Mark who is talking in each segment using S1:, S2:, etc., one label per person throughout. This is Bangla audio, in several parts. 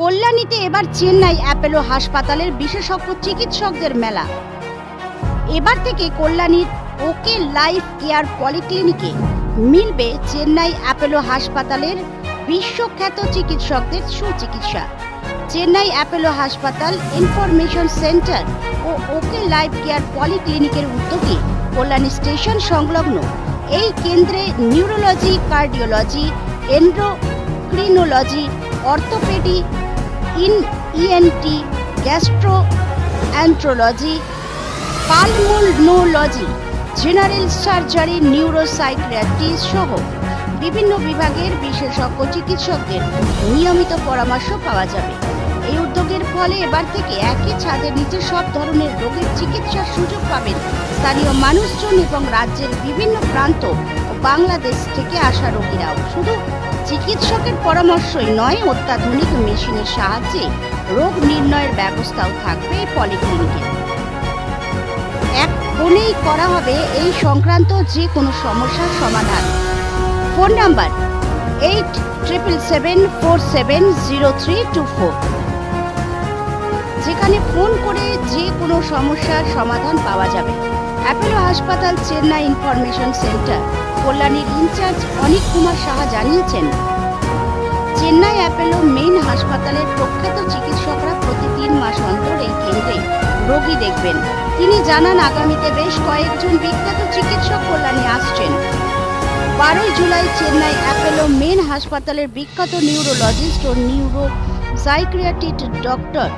S1: কল্যাণীতে এবার চেন্নাই অ্যাপেলো হাসপাতালের বিশেষজ্ঞ চিকিৎসকদের মেলা। এবার থেকে কল্যাণীর ওকে লাইফ কেয়ার পলিক্লিনিকে মিলবে চেন্নাই অ্যাপেলো হাসপাতালের বিশ্বখ্যাত চিকিৎসকদের সুচিকিৎসা। চেন্নাই অ্যাপেলো হাসপাতাল ইনফরমেশন সেন্টার ও ওকে লাইফ কেয়ার পলিক্লিনিকের উদ্যোগে কল্যাণী স্টেশন সংলগ্ন এই কেন্দ্রে neurology, cardiology endocrinology orthopaedic in ENT gastroenterology pulmonology general surgery neuropsychiatry সহ বিভিন্ন বিভাগের বিশেষজ্ঞ চিকিৎসকদের নিয়মিত পরামর্শ পাওয়া যাবে। এই উদ্যোগের ফলে এবার থেকে একই ছাদের নিচে সব ধরনের রোগের চিকিৎসার সুযোগ পাবেন স্থানীয় মানুষজন এবং রাজ্যের বিভিন্ন প্রান্ত বাংলাদেশ থেকে আসা রোগীরাও। শুধু চিকিৎসকের পরামর্শই নয়, অত্যাধুনিক মেশিনের সাহায্যে রোগ নির্ণয়ের ব্যবস্থাও থাকবে পলিক্লিনিকে। এক ফোনেই করা হবে এই সংক্রান্ত যে কোনো সমস্যার সমাধান। Phone number eight triple seven four seven zero three two four. যেখানে ফোন করে যে কোনো সমস্যার সমাধান পাওয়া যাবে। অ্যাপেলো হাসপাতাল চেন্নাই ইনফরমেশন সেন্টার। কল্যাণীর ইনচার্জ অনিক কুমার সাহা জানিয়েছেন, চেন্নাই অ্যাপেলো মেইন হাসপাতালের প্রখ্যাত চিকিৎসকরা প্রতি তিন মাস অন্তর এই কেন্দ্রে রোগী দেখবেন। তিনি জানান, আগামীতে বেশ কয়েকজন বিখ্যাত চিকিৎসক কল্যাণী আসছেন। বারোই জুলাই চেন্নাই অ্যাপেলো মেন হাসপাতালের বিখ্যাত নিউরোলজিস্ট ও neuro psychiatrist doctor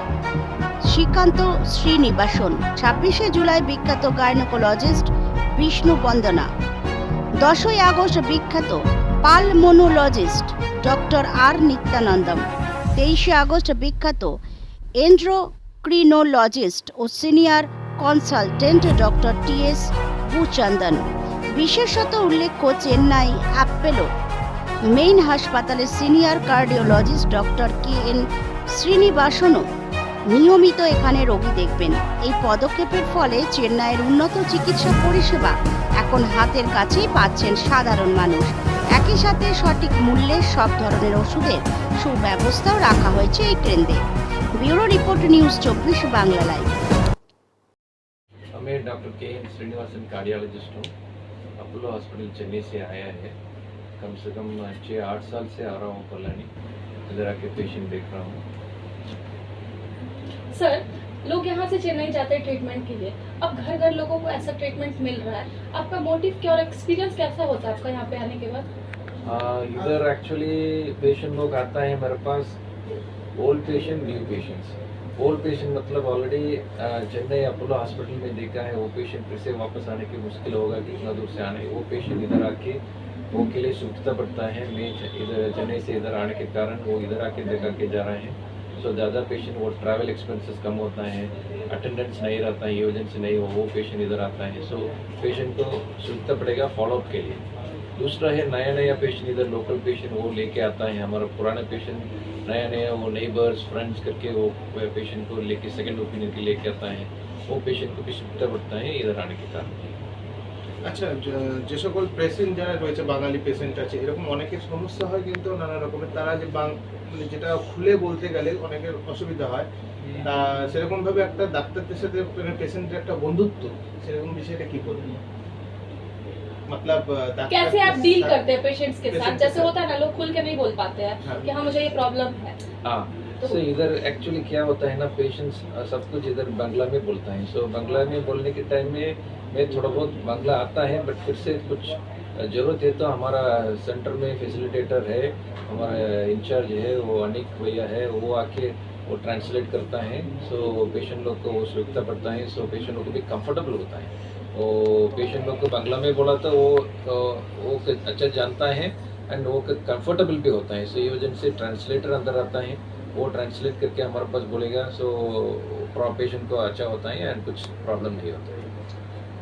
S1: Srikanth Srinivasan, ছাব্বিশে জুলাই বিখ্যাত গাইনোকোলজিস্ট বিষ্ণু বন্দনা, দশই আগস্ট বিখ্যাত পালমোনোলজিস্ট ডক্টর আর নিত্যানন্দম, তেইশে আগস্ট বিখ্যাত এন্ড্রোক্রিনোলজিস্ট ও senior consultant doctor T S Bhuchandan বিশেষত উল্লেখ্য চেন্নাই অ্যাপেলো, মেইন হাসপাতালের senior cardiologist doctor K N শ্রীনিবাসনও নিয়মিত এখানে রোগী দেখবেন এই পদক্ষেপের ফলে চেন্নাইয়ের উন্নত চিকিৎসা পরিষেবা এখন হাতের কাছেই পাচ্ছেন সাধারণ মানুষ একই সাথে সঠিক মূল্যে সব ধরনের ওষুধের সুব্যবস্থাও রাখা হয়েছে এই কেন্দ্রে ব্যুরো রিপোর্ট নিউজ চব্বিশ বাংলা লাইভ
S2: मैं doctor K N Srinivasan cardiologist हूँ अपोलो हॉस्पिटल चेन्नई से आया है कम से कम छः आठ साल से आ रहा हूँ कल्याणी इधर आके पेशेंट देख रहा हूँ
S3: सर, लोग यहाँ से चेन्नई जाते हैं ट्रीटमेंट के लिए। अब घर घर लोगों को ऐसा ट्रीटमेंट मिल रहा है। आपका मोटिव क्या और एक्सपीरियंस कैसा होता है आपका यहाँ पे आने के बाद?
S2: इधर एक्चुअली पेशेंट लोग आता है मेरे पास। Old patient new patients old patient मतलब ऑलरेडी चेन्नई अपोलो हॉस्पिटल में देखा है। वो पेशेंट फिर से वापस आने की मुश्किल होगा कि इतना दूर से आने। वो पेशेंट इधर आके, वो के लिए सुविधा पड़ता है। मैं इधर, चेन्नई से इधर आने के कारण वो इधर आके देखा के जा रहे हैं। सो ज़्यादा पेशेंट वो ट्रैवल एक्सपेंसेस कम होता है अटेंडेंस नहीं रहता है इमरजेंसी नहीं हो, वो पेशेंट इधर आता है। सो पेशेंट को सुविधा पड़ेगा फॉलोअप के लिए। दूसरा है, नया नया पेशेंट इधर लोकल पेशेंट वो लेके आता है। हमारा पुराना पेशेंट नया नया वो नेबर्स फ्रेंड्स करके वो पेशेंट को लेके सेकंड ओपिनियन के लेके आता है। वो पेशेंट को भी सुविधा पड़ता है, इधर आने के कारण।
S4: আচ্ছা যে- যে সকল পেশেন্ট যারা রয়েছে বাঙালি পেশেন্ট আছে এরকম অনেকের সমস্যা হয় কিন্তু নানা রকমের তারা যে বাং মানে যেটা খুলে বলতে গেলে অনেকের অসুবিধা হয় তা সেরকম ভাবে একটা ডাক্তারদের সাথে পেশেন্টের একটা বন্ধুত্ব সেরকম বিষয়টা কি করবেন मतलब ডাক্তার
S3: कैसे आप डील करते हैं पेशेंट्स के साथ
S4: Patient के
S3: जैसे
S4: साथ।
S3: होता है ना लोग खुल के नहीं बोल पाते हैं
S4: हाँ।
S3: कि हाँ मुझे ये प्रॉब्लम है।
S2: हाँ
S3: तो-
S2: तो इधर एक्चुअली क्या होता है ना पेशेंट्स सब कुछ इधर बांग्ला में बोलता है। सो बांग्ला में बोलने के टाइम में मैं थोड़ा बहुत बांग्ला आता है बट फिर से कुछ ज़रूरत है तो हमारा सेंटर में फैसिलिटेटर है हमारा इंचार्ज है वो अनिक भैया है वो आके वो ट्रांसलेट करता है। सो so, पेशेंट लोग को वो सुविधा पड़ता है सो so, पेशेंट लोग को भी कंफर्टेबल होता है। वो पेशेंट लोग को बांग्ला में बोला तो वो तो वो अच्छा जानता है। एंड वो कंफर्टेबल भी होता है सो ये वजह से ट्रांसलेटर अंदर आता है वो ट्रांसलेट करके हमारे पास बोलेगा सो पेशेंट को अच्छा होता है एंड कुछ प्रॉब्लम नहीं होता है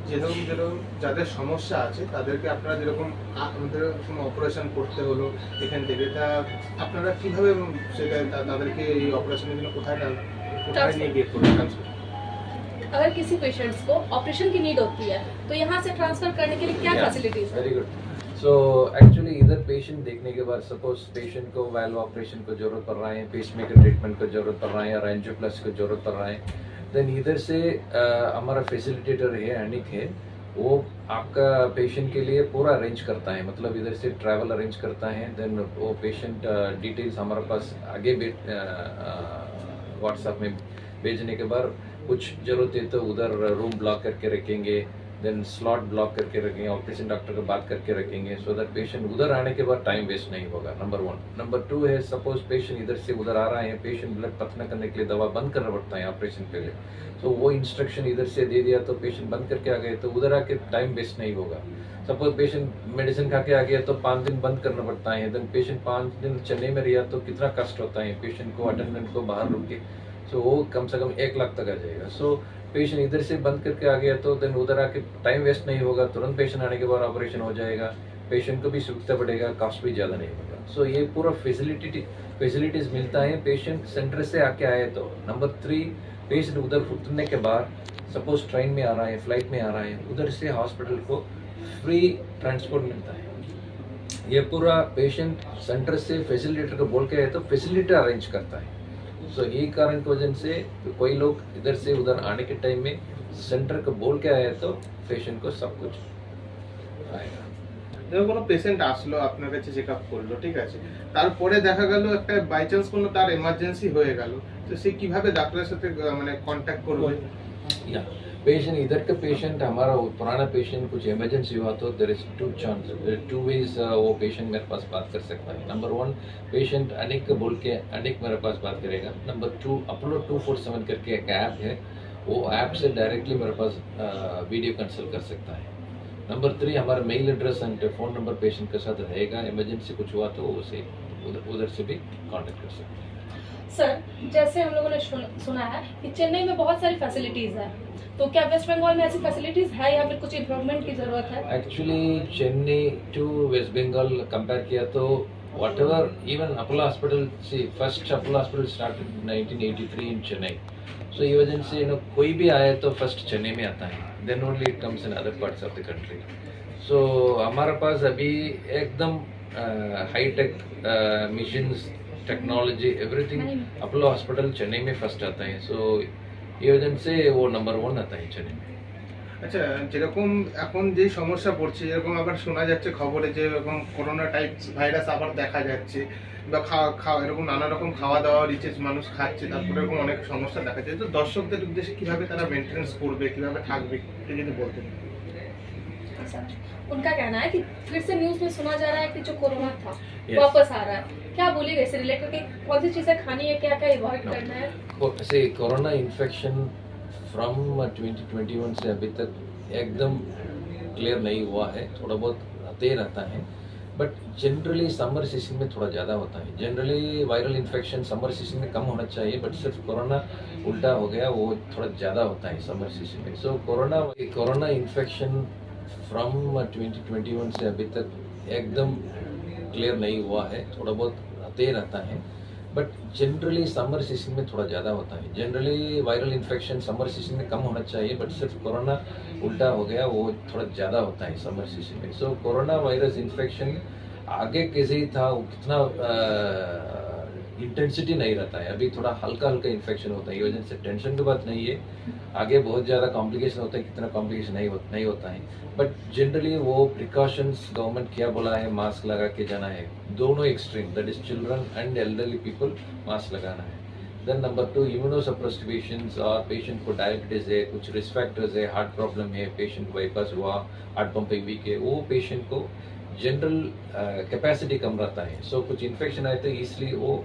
S4: যেরকম যেরকম যাদের সমস্যা আছে তাদেরকে আপনারা যেরকম আ- আমাদের অপারেশন করতে হলো এখান থেকে তা আপনারা কিভাবে সেটা তা- তাদেরকে এই অপারেশনের জন্য কোথায় না- কোথায় নিয়ে গিয়ে করবেন
S3: अगर किसी पेशेंट्स को ऑपरेशन की नीड होती है तो यहाँ से ट्रांसफर करने के लिए क्या
S2: Yeah,
S3: फैसिलिटीज है
S2: very good सो एक्चुअली इधर पेशेंट देखने के बाद सपोज़ पेशेंट को वाल्व ऑपरेशन को ज़रूरत पड़ रहा है पेसमेकर ट्रीटमेंट को ज़रूरत पड़ रहा है और एंजियोप्लास्टी को ज़रूरत पड़ रहा है देन इधर से हमारा फैसिलिटेटर है अनिक है, वो आपका पेशेंट के लिए पूरा अरेंज करता है मतलब इधर से ट्रैवल अरेंज करता है देन वो पेशेंट डिटेल्स हमारे पास आगे व्हाट्सएप में भेजने के बाद कुछ ज़रूरत है तो उधर रूम ब्लॉक करके रखेंगे देन स्लॉट ब्लॉक करके रखेंगे ऑपरेशन डॉक्टर को बात करके रखेंगे सो दैट पेशेंट उधर आने के बाद टाइम वेस्ट नहीं होगा नंबर वन नंबर टू है सपोज़ पेशेंट इधर से उधर आ रहा है पेशेंट ब्लड पतना करने के लिए दवा बंद करना पड़ता है ऑपरेशन पहले तो वो इंस्ट्रक्शन इधर से दे दिया तो पेशेंट बंद करके आ गए तो उधर आके टाइम वेस्ट नहीं होगा. सपोज़ पेशेंट मेडिसिन खा के आ गया तो पाँच दिन बंद करना पड़ता है देन पेशेंट पाँच दिन चेन्नई में रिया तो कितना कष्ट होता है पेशेंट को अटेंडेंट को बाहर रुक के सो वो कम से कम एक लाख तक आ जाएगा. सो पेशेंट इधर से बंद करके आ गया तो देन उधर आके टाइम वेस्ट नहीं होगा तुरंत पेशेंट आने के बाद ऑपरेशन हो जाएगा पेशेंट को भी सुविधा बढ़ेगा कॉस्ट भी ज़्यादा नहीं होगा। सो so, ये पूरा फैसिलिटी फैसिलिटीज़ मिलता है पेशेंट सेंटर से आके आए तो। नंबर थ्री पेशेंट उधर उतरने के बाद सपोज़ ट्रेन में आ रहा है फ़्लाइट में आ रहा है उधर से हॉस्पिटल को फ्री ट्रांसपोर्ट मिलता है। ये पूरा पेशेंट सेंटर से फैसिलिटेटर को बोल के आए तो फैसिलिटी अरेंज करता है। सो यही कारण की वजह से कोई लोग इधर से उधर आने के टाइम में सेंटर को बोल के आए तो पेशेंट को सब कुछ आएगा
S4: যেমন কোনো পেশেন্ট আসলো আপনার কাছে চেক আপ করলো ঠিক আছে তারপরে দেখা গেল একটা বাই চান্স কোনো তার এমার্জেন্সি হয়ে গেল তো সে কিভাবে ডাক্তারের সাথে আহ, মানে কন্ট্যাক্ট করবে
S2: या पेशेंट इधर का पेशेंट हमारा पुराना पेशेंट कुछ इमरजेंसी हुआ तो there is two chance to wage वो पेशेंट मेरे पास बात कर सकता है। नंबर वन पेशेंट अनेक बोल के अनेक मेरे पास बात करेगा। Number two Apollo two four seven करके एक ऐप है। वो ऐप से डायरेक्टली मेरे पास वीडियो कंसल्ट कर सकता है। नंबर थ्री हमारा mail address and phone number patient के साथ रहेगा। इमरजेंसी कुछ हुआ तो उसे उधर उधर से भी कांटेक्ट कर सकते हैं।
S3: सर जैसे हम लोगों ने सुना है कि चेन्नई में बहुत सारी फैसिलिटीज़ है। तो क्या वेस्ट बंगाल में ऐसी फैसिलिटीज़ है या फिर कुछ इम्प्रूवमेंट की ज़रूरत है?
S2: Actually Chennai to West Bengal compare किया तो whatever even Apollo hospital से first Apollo hospital started 1983 in Chennai so ये वजह से यू नो कोई भी आए तो फ़र्स्ट चेन्नई में आता है। Then only it comes in other parts of the country so हमारे पास अभी एकदम high tech machines technology everything Apollo hospital Chennai में फर्स्ट आता है सो ये वजह से वो नंबर वन आता है चेन्नई में
S4: আচ্ছা যেরকম এখন যে সমস্যা পড়ছে যেরকম আবার শোনা যাচ্ছে খবরে যে এরকম করোনা টাইপ ভাইরাস আবার দেখা যাচ্ছে বা খাওয়া খাওয়া এরকম নানা রকম খাওয়া দাওয়া রিচেস মানুষ খাচ্ছে তারপরে এরকম অনেক সমস্যা দেখা যাচ্ছে তো দর্শকদের উদ্দেশ্যে কিভাবে তারা মেনটেন্স করবে কিভাবে থাকবে এটা যদি বলতেন
S3: उनका कहना है कि फिर से न्यूज़ में सुना जा रहा है कि जो कोरोना था
S2: Yes.
S3: वापस आ रहा है। क्या बोलिएगा इससे रिलेटेड कि कौन सी चीज़ें खानी है क्या क्या अवॉइड
S2: No.
S3: करना है?
S2: से कोरोना इन्फेक्शन फ्रॉम 2021 से अभी तक एकदम क्लियर नहीं हुआ है। थोड़ा बहुत आते रहता है। बट जनरली समर सीज़न में थोड़ा ज़्यादा होता है। Generally viral infection summer season में कम होना चाहिए बट सिर्फ़ कोरोना उल्टा हो गया वो थोड़ा ज़्यादा होता है समर सीज़न में। So corona corona infection from 2021 से अभी तक एकदम क्लियर नहीं हुआ है, थोड़ा बहुत आते रहता है बट जनरली समर सीज़न में थोड़ा ज़्यादा होता है। Generally viral infection summer season में कम होना चाहिए बट सिर्फ़ कोरोना उल्टा हो गया, वो थोड़ा ज़्यादा होता है समर सीज़न में। सो कोरोना वायरस इन्फेक्शन आगे कैसे ही था, वो कितना इंटेंसिटी नहीं रहता है। अभी थोड़ा हल्का हल्का इन्फेक्शन होता है ये वजह से टेंशन की बात नहीं है। आगे बहुत ज़्यादा कॉम्प्लिकेशन होता है कितना कॉम्प्लिकेशन नहीं हो, नहीं होता है। बट जनरली वो प्रिकॉशंस गवर्नमेंट क्या बोला है मास्क लगा के जाना है। दोनों extreme that is children and elderly people mask लगाना है। Then number two immunosuppressed patients और पेशेंट को डायबिटीज़ है कुछ रिस्क फैक्टर्स है हार्ट प्रॉब्लम है पेशेंट को बाईपास हुआ हार्ट पंपिंग वीक है वो पेशेंट को जनरल कैपेसिटी कम रहता है। सो so, कुछ इन्फेक्शन आए तो इसलिए वो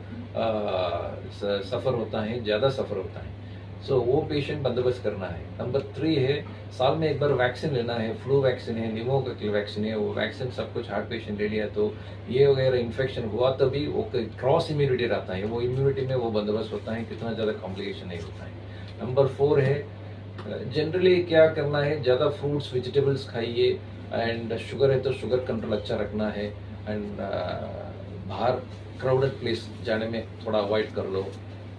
S2: सफ़र होता है ज़्यादा सफ़र होता है। सो so, वो पेशेंट बंदोबस्त करना है। नंबर थ्री है साल में एक बार वैक्सीन लेना है। फ्लू वैक्सीन है निमोकोकल वैक्सीन है वो वैक्सीन सब कुछ हार्ट पेशेंट ले लिया तो ये वगैरह इन्फेक्शन हुआ तभी वो क्रॉस इम्यूनिटी रहता है। वो इम्यूनिटी में वो बंदोबस्त होता है कितना ज़्यादा कॉम्प्लिकेशन नहीं होता है। नंबर फोर है जनरली क्या करना है ज़्यादा फ्रूट्स वेजिटेबल्स खाइए। एंड शुगर है तो शुगर कंट्रोल अच्छा रखना है। एंड बाहर क्राउडेड प्लेस जाने में थोड़ा अवॉइड कर लो।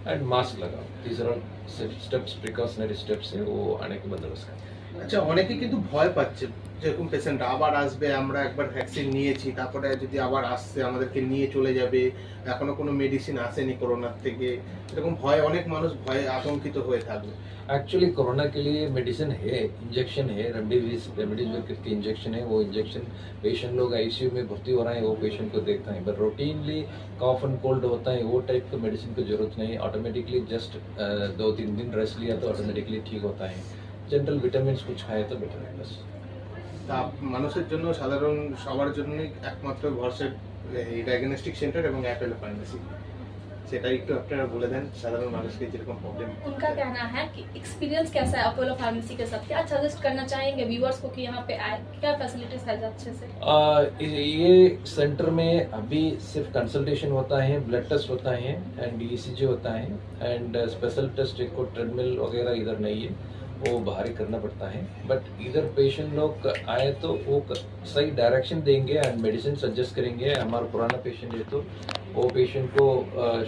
S2: एंड मास्क लगाओ। तीसरा स्टेप्स प्रिकॉशनरी स्टेप्स है, वो आने के बंदोबस्त करें
S4: আচ্ছা অনেকে কিন্তু ভয় পাচ্ছে যেরকম পেশেন্ট আবার আসবে আমরা একবার ভ্যাকসিন নিয়েছি তারপরে যদি আবার আসছে আমাদেরকে নিয়ে চলে যাবে এখনো কোনো মেডিসিন আসেনি করোনার থেকে এরকম ভয় অনেক মানুষ ভয়ে আতঙ্কিত হয়ে থাকবে
S2: एक्चुअली कोरोना के लिए मेडिसिन है इंजेक्शन है रेमडेसिविर रेमडेसिविर करके इंजेक्शन है वो इंजेक्शन पेशेंट लोग आईसीयू में भर्ती हो रहे हैं वो पेशेंट को देखता है but routinely cough and cold होता है वो टाइप का मेडिसिन की जरूरत नहीं ऑटोमेटिकली जस्ट दो तीन दिन रेस्ट लिया तो ऑटोमेटिकली ठीक होता है जनरल विटामिन कुछ खाए तो बेटर है बस
S4: তা মানুষের জন্য সাধারণ সবার জন্যই একমাত্র ভরসা এই ডায়াগনস্টিক সেন্টার এবং অ্যাপেলো ফার্মেসি সেটা একটু আপনারা বলে দেন সাধারণ মানুষকে যেরকম প্রবলেম
S3: उनका कहना है कि एक्सपीरियंस कैसा है अपोलो फार्मेसी के साथ क्या सजेस्ट करना चाहेंगे व्यूअर्स को कि यहाँ पे आए क्या फैसिलिटीज है अच्छे से
S2: आ, ये सेंटर में अभी सिर्फ कंसल्टेशन होता है ब्लड टेस्ट होता है एंड ईसीजी होता है एंड स्पेशल टेस्ट एक को ट्रेडमिल वगैरह इधर नहीं है वो भारी करना पड़ता है। बट इधर पेशेंट लोग आए तो वो सही डायरेक्शन देंगे एंड मेडिसिन सजेस्ट करेंगे। हमारा पुराना पेशेंट है तो वो पेशेंट को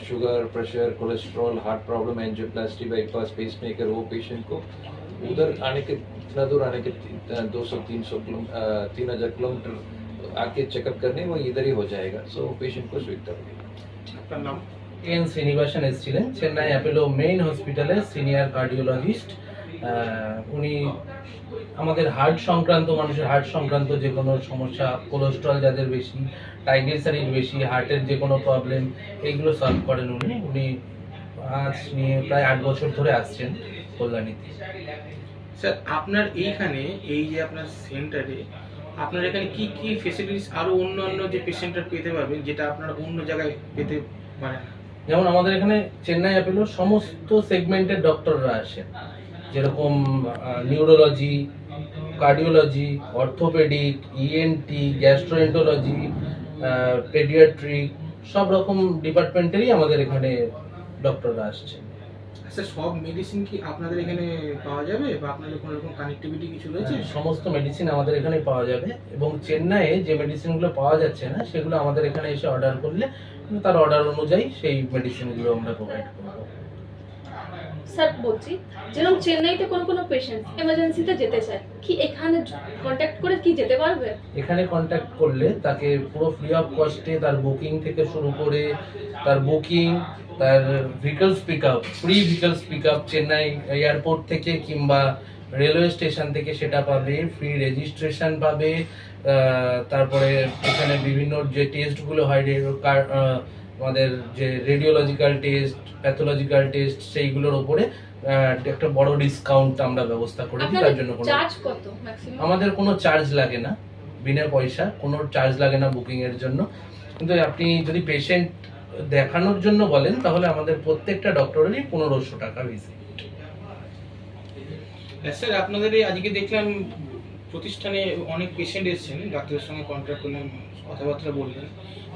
S2: sugar pressure cholesterol heart problem angioplasty bypass pacemaker वो पेशेंट को उधर आने के इतना दूर आने के दो सौ तीन सौ किलो तीन हज़ार किलोमीटर आके चेकअप करने वो इधर ही हो जाएगा। सो पेशेंट को स्वीट
S4: कर N
S5: Srinivasan is Chennai Apollo main hospital है सीनियर कार्डियोलॉजिस्ट উনি আমাদের হার্ট সংক্রান্ত মানুষের হার্ট সংক্রান্ত যে কোনো সমস্যা কোলেস্ট্রল যাদের বেশি ট্রাইগ্লিসারিড বেশি হার্টের যে কোনো প্রবলেম এইগুলো সলভ করেন উনি। উনি আজ নিয়ে প্রায় আট বছর ধরে আসছেন কল্যাণীতে।
S6: স্যার আপনার এইখানে এই যে আপনার সেন্টারে আপনার এখানে কি কি ফেসিলিটিস আরও অন্য যে পেশেন্টরা পেতে পারবেন যেটা আপনারা অন্য জায়গায় পেতে পারেন?
S5: যেমন আমাদের এখানে চেন্নাই অ্যাপেলো সমস্ত সেগমেন্টের ডক্টররা আসেন। যেরকম neurology cardiology orthopaedic ENT gastroenterology paediatric সব রকম ডিপার্টমেন্টেরই আমাদের এখানে ডক্টররা আসছে
S6: স্যার সব মেডিসিন কি আপনাদের এখানে পাওয়া যাবে বা আপনাদের কোনো রকম কানেক্টিভিটি কিছু রয়েছে?
S5: হ্যাঁ, সমস্ত মেডিসিন আমাদের এখানে পাওয়া যাবে এবং চেন্নাইয়ে যে মেডিসিনগুলো পাওয়া যাচ্ছে না সেগুলো আমাদের এখানে এসে অর্ডার করলে তার অর্ডার অনুযায়ী সেই মেডিসিনগুলো আমরা প্রোভাইড করব।
S3: স্যার, বলছি, যেরকম চেন্নাইতে কোনো কোনো পেশেন্ট এমার্জেন্সিতে যেতে চায়, কি এখানে কন্ট্যাক্ট করে কি যেতে পারবে?
S5: এখানে কন্ট্যাক্ট করলে তাকে পুরো ফ্রি অফ কস্টে তার বুকিং থেকে শুরু করে, তার বুকিং তার vehicles pick up free vehicles pick up Chennai airport থেকে কিংবা রেলওয়ে স্টেশন থেকে সেটা পাবে ফ্রি রেজিস্ট্রেশন পাবে তারপরে এখানে বিভিন্ন যে টেস্টগুলো হয় আমাদের যে রেডিওলজিক্যাল টেস্ট প্যাথোলজিক্যাল টেস্ট সেইগুলোর ওপরে আহ, একটা বড় ডিসকাউন্ট আমরা ব্যবস্থা করে দিই তার জন্য কোনো
S3: চার্জ কত ম্যাক্সিমাম
S5: আমাদের কোনো চার্জ লাগে না বিনা পয়সা কোনো চার্জ লাগে না বুকিং এর জন্য। কিন্তু আপনি যদি পেশেন্ট দেখানোর জন্য বলেন তাহলে আমাদের প্রত্যেকটা ডক্টরেরই পনেরোশো টাকা ভিজিট
S6: স্যার আপনাদের আজকে দেখলাম প্রতিষ্ঠানে অনেক পেশেন্ট এসেছেন, ডাক্তারের সঙ্গে কন্ট্যাক্ট করলেন, কথাবার্তা বললেন।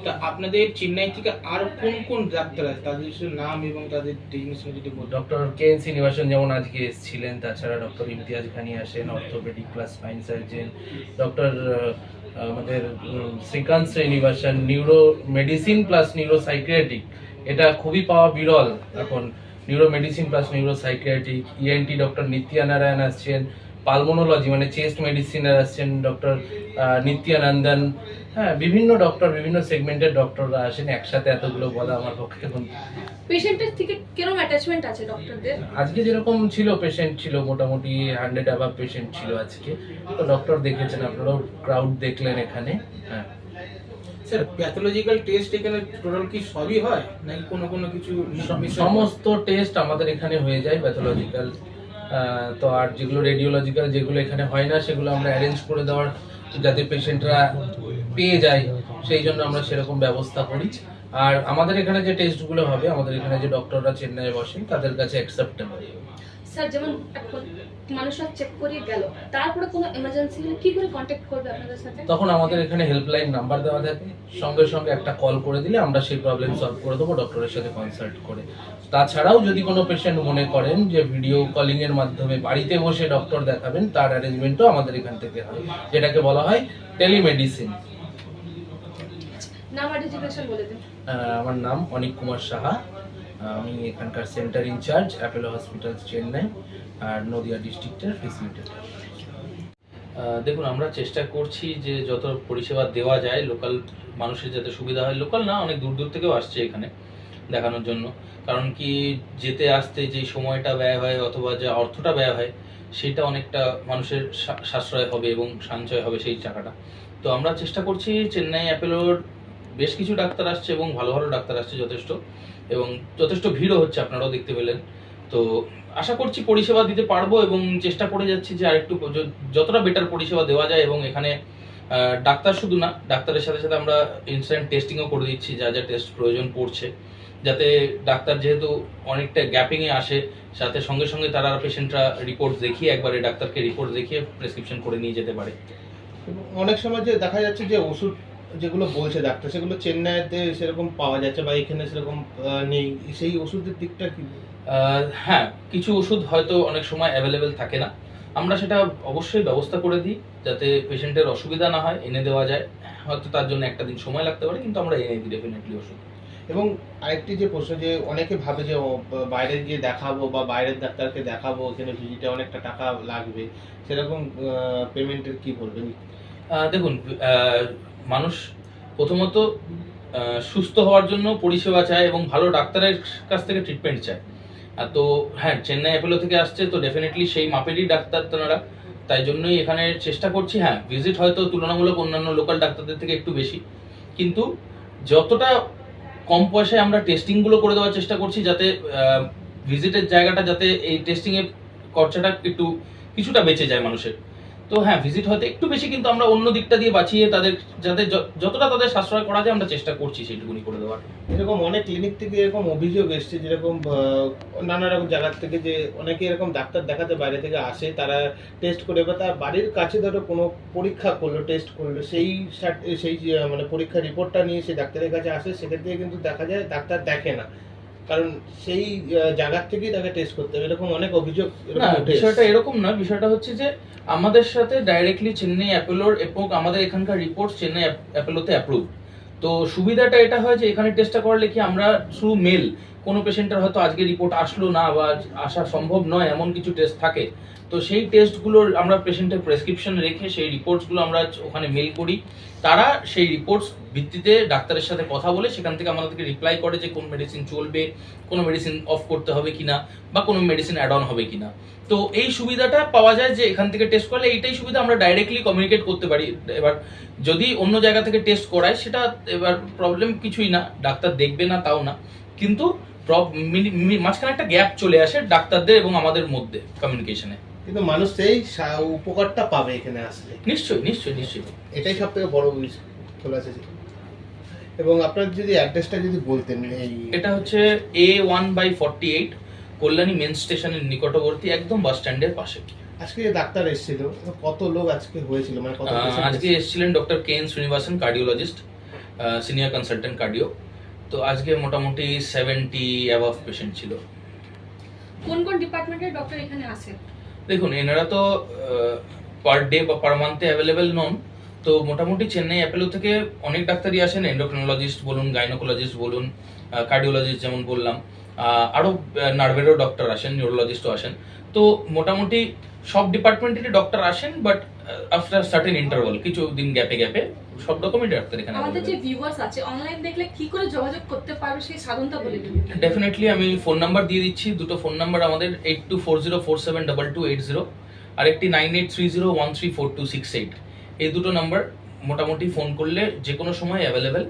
S6: তা আপনাদের চেন্নাই থেকে আর কোন কোন ডাক্তার আছে? তাদের নাম এবং তাদের ডেজিগনেশন যদি বলতেন
S5: ডক্টর কে এন শ্রীনিবাসন যেমন আজকে এসেছিলেন, তাছাড়া ডক্টর ইমতিয়াজ খানি আসেন orthopaedic plus spine surgeon doctor আমাদের Srikanth Srinivasan neuro medicine plus neuro psychiatric এটা খুবই পাওয়া বিরল। এখন neuro medicine plus neuro psychiatric ENT doctor Nitya Narayan আসছেন পালমোনোলজি মানে চেস্ট মেডিসিনের আসছেন ডক্টর নিত্যানন্দন হ্যাঁ বিভিন্ন ডক্টর বিভিন্ন সেগমেন্টের ডক্টররা আসেন একসাথে এতগুলো বলা আমার পক্ষে এখন।
S3: পেশেন্টের থেকে কীরকম অ্যাটাচমেন্ট আছে ডক্টরদের
S5: আজকে যেরকম ছিল পেশেন্ট ছিল মোটামুটি হান্ড্রেড অ্যাভাব পেশেন্ট ছিল আজকে। তো ডক্টর দেখেছেন আপনারাও ক্রাউড দেখলেন এখানে হ্যাঁ।
S6: স্যার প্যাথোলজিক্যাল টেস্ট এখানে টোটাল কি সবই হয়? নাকি কোনো কোনো কিছু
S5: সমস্ত টেস্ট আমাদের এখানে হয়ে যায় প্যাথোলজিক্যাল তো আর যেগুলো রেডিওলজিক্যাল যেগুলো এখানে হয় না, সেগুলো আমরা অ্যারেঞ্জ করে দেওয়ার যাতে পেশেন্টরা পেয়ে যায়, সেই জন্য আমরা সেরকম ব্যবস্থা করি। আর আমাদের এখানে যে টেস্টগুলো হবে, আমাদের এখানে যে ডক্টররা চেন্নাইয়ে বসেন, তাদের কাছে অ্যাকসেপ্টেবল
S3: স্যার যেমন মানুষরা চেক করে গেল তারপরে কোনো এমার্জেন্সি হলে কি করে কন্ট্যাক্ট করবে আপনাদের সাথে?
S5: তখন আমাদের এখানে হেল্পলাইন নাম্বার দেওয়া থাকে। সঙ্গে সঙ্গে একটা কল করে দিলে আমরা সেই প্রবলেম সলভ করে দেবো ডক্টরের সাথে কনসাল্ট করে। তাছাড়াও যদি কোনো পেশেন্ট মনে করেন যে ভিডিও কলিং এর মাধ্যমে বাড়িতে বসে ডক্টর দেখাবেন তার অ্যারেঞ্জমেন্টও আমাদের এখান থেকে হয়। যেটাকে বলা হয় টেলিমেডিসিন
S3: নাম আর বলে দিন।
S5: আমার নাম অনিক কুমার সাহা। আমি এখানকার centre in charge Apollo hospital Chennai আর নদিয়া ডিস্ট্রিক্টের ফেসিলিটেটর
S7: দেখুন, আমরা চেষ্টা করছি যে যত পরিষেবা দেওয়া যায় লোকাল মানুষের যাতে সুবিধা হয়। লোকাল না, অনেক দূর দূর থেকেও আসছে এখানে দেখানোর জন্য। কারণ কি, যেতে আসতে যে সময়টা ব্যয় হয় অথবা যে অর্থটা ব্যয় হয়, সেটা অনেকটা মানুষের সাশ্রয় হবে এবং সঞ্চয় হবে সেই টাকাটা। তো আমরা চেষ্টা করছি, চেন্নাই অ্যাপেলোর বেশ কিছু ডাক্তার আসছে এবং ভালো ভালো ডাক্তার আসছে যথেষ্ট, এবং যথেষ্ট ভিড়ও হচ্ছে, আপনারাও দেখতে পেলেন। তো আশা করছি পরিষেবা দিতে পারব এবং চেষ্টা করে যাচ্ছি যে আরেকটু যতটা বেটার পরিষেবা দেওয়া যায় এবং এখানে ডাক্তার শুধু না, ডাক্তারের সাথে সাথে আমরা ইনস্ট্যান্ট টেস্টিংও করে দিচ্ছি, যা যা টেস্ট প্রয়োজন পড়ছে, যাতে ডাক্তার যেহেতু অনেকটা গ্যাপিংয়ে আসে, সাথে সঙ্গে সঙ্গে তারা পেশেন্টরা রিপোর্ট দেখিয়ে একবারে ডাক্তারকে রিপোর্ট দেখিয়ে প্রেসক্রিপশন করে নিয়ে যেতে পারে।
S4: অনেক সময় যে দেখা যাচ্ছে যে ওষুধ যেগুলো বলছে ডাক্তার সেগুলো চেন্নাইতে সেরকম পাওয়া যাচ্ছে বা এখানে সেরকম নেই। সেই ওষুধের দিকটা কি?
S7: হ্যাঁ কিছু ওষুধ হয়তো অনেক সময় অ্যাভেলেবেল থাকে না। আমরা সেটা অবশ্যই ব্যবস্থা করে দিই যাতে পেশেন্টের অসুবিধা না হয় এনে দেওয়া যায়। হয়তো তার জন্য একটা দিন সময় লাগতে পারে কিন্তু আমরা এনে দিই ডেফিনেটলি ওষুধ।
S4: এবং আরেকটি যে প্রশ্ন যে অনেকে ভাবে যে বাইরে গিয়ে দেখাবো বা বাইরের ডাক্তারকে দেখাবো এখানে ভিজিটে অনেকটা টাকা লাগবে সেরকম পেমেন্টের কি বলবেন?
S7: দেখুন মানুষ প্রথমত সুস্থ হওয়ার জন্য পরিষেবা চায় এবং ভালো ডাক্তারের কাছ থেকে ট্রিটমেন্ট চায়। তো হ্যাঁ চেন্নাই অ্যাপোলো থেকে আসছে, তো ডেফিনেটলি সেই মাপেরই ডাক্তার তেনারা। তাই জন্যই এখানে চেষ্টা করছি হ্যাঁ ভিজিট হয়তো তুলনামূলক অন্যান্য লোকাল ডাক্তারদের থেকে একটু বেশি। কিন্তু যতটা কম পয়সায় আমরা টেস্টিংগুলো করে দেওয়ার চেষ্টা করছি, যাতে ভিজিটের জায়গাটা যাতে এই টেস্টিংয়ের খরচাটা একটু কিছুটা বেঁচে যায় মানুষের। তো হ্যাঁ ভিজিট হয়তো একটু বেশি, কিন্তু আমরা অন্য দিকটা দিয়ে বাঁচিয়ে তাদের যাতে য- যতটা তাদের সাশ্রয় করা যায়, আমরা চেষ্টা করছি সেইটুকুনি করে দেওয়ার।
S4: এরকম অনেক ক্লিনিক থেকে এরকম অভিযোগ এসছে, যেরকম নানা রকম জায়গার থেকে যে অনেকে এরকম ডাক্তার দেখাতে বাইরে থেকে আসে, তারা টেস্ট করে, বা তার বাড়ির কাছে ধরো কোনো পরীক্ষা করল টেস্ট করল, সেই সেই মানে পরীক্ষার রিপোর্টটা নিয়ে সেই ডাক্তারের কাছে আসে সেক্ষেত্রে কিন্তু দেখা যায় ডাক্তার দেখে না। কারণ সেই জায়গার থেকেই তাকে টেস্ট করতে হবে। এরকম অনেক অভিযোগ এরকম
S7: না বিষয়টা এরকম না বিষয়টা হচ্ছে যে আমাদের সাথে ডাইরেক্টলি চেন্নাই অ্যাপোলোর এবং আমাদের এখানকার রিপোর্ট চেন্নাই অ্যাপোলোতে অ্যাপ্রুভ তো সুবিধাটা এটা হয় যে এখানে টেস্টটা করলে কি আমরা থ্রু মেল কোনো পেশেন্টের হয়তো আজকে রিপোর্ট আসলো না বা আসা সম্ভব নয়, এমন কিছু টেস্ট থাকে। তো সেই টেস্টগুলোর আমরা পেশেন্টের প্রেসক্রিপশন রেখে সেই রিপোর্টসগুলো আমরা ওখানে মেল করি। তারা সেই রিপোর্টস ভিত্তিতে ডাক্তারের সাথে কথা বলে সেখান থেকে আমাদেরকে রিপ্লাই করে যে কোন মেডিসিন চলবে, কোনো মেডিসিন অফ করতে হবে কিনা বা কোনো মেডিসিন অ্যাড অন হবে কিনা। তো এই সুবিধাটা পাওয়া যায় যে এখান থেকে টেস্ট করলে এইটাই সুবিধা আমরা ডাইরেক্টলি কমিউনিকেট করতে পারি। এবার যদি অন্য জায়গা থেকে টেস্ট করায় সেটা এবার প্রবলেম কিছুই না, ডাক্তার দেখবে না, তাও না। কিন্তু মাঝখানে একটা গ্যাপ চলে আসে ডাক্তারদের এবং আমাদের মধ্যে কমিউনিকেশনে
S4: কিন্তু মানুষ সেই উপকারটা পাবে এখানে আসলে।
S7: নিশ্চয়ই নিশ্চয়ই নিশ্চয়ই।
S4: এটাই সব থেকে বড় খোলাসা এবং আপনার যদি অ্যাড্রেসটা যদি বলতেন এই
S7: এটা হচ্ছে A one by forty eight Kalyani main স্টেশনের নিকটবর্তী একদম বাস স্ট্যান্ডের পাশে।
S4: আজকে যে ডাক্তার এসেছিল কত লোক আজকে হয়েছিল মানে কত
S7: আজকে এসেছিলেন doctor K N Srinivasan cardiologist senior consultant cardio তো আজকে মোটামুটি সেভেন্টি অ্যাভাভ পেশেন্ট ছিল।
S3: কোন কোন ডিপার্টমেন্টের ডক্টর এখানে আসে
S7: দেখুন এনারা তো পার ডে বা পার মান্থে অ্যাভেলেবেল নন। তো মোটামুটি চেন্নাই অ্যাপেলো থেকে অনেক ডাক্তারই আসেন। এন্ডোক্রিনোলজিস্ট বলুন গাইনোকোলজিস্ট বলুন কার্ডিওলজিস্ট যেমন বললাম আরও নার্ভেরও ডক্টর আসেন নিউরোলজিস্টও আসেন। তো মোটামুটি সব ডিপার্টমেন্টেরই ডক্টর আসেন বাট আফটার সার্টেন ইন্টারভাল কিছু দিন গ্যাপে গ্যাপে সব রকমের ডাক্তার এখানে
S3: আমাদের যে। ভিউয়ার্স আছে অনলাইন দেখলে কি করে যোগাযোগ করতে পারবে সেই সাধনটা বলে দিন।
S7: ডেফিনেটলি আমি ফোন নাম্বার দিয়ে দিচ্ছি দুটো ফোন নাম্বার আমাদের eight two four zero four seven double two eight zero আরেকটি nine eight three zero one three four two six eight এই দুটো নাম্বার মোটামুটি ফোন করলে যে কোনো সময় অ্যাভেলেবেল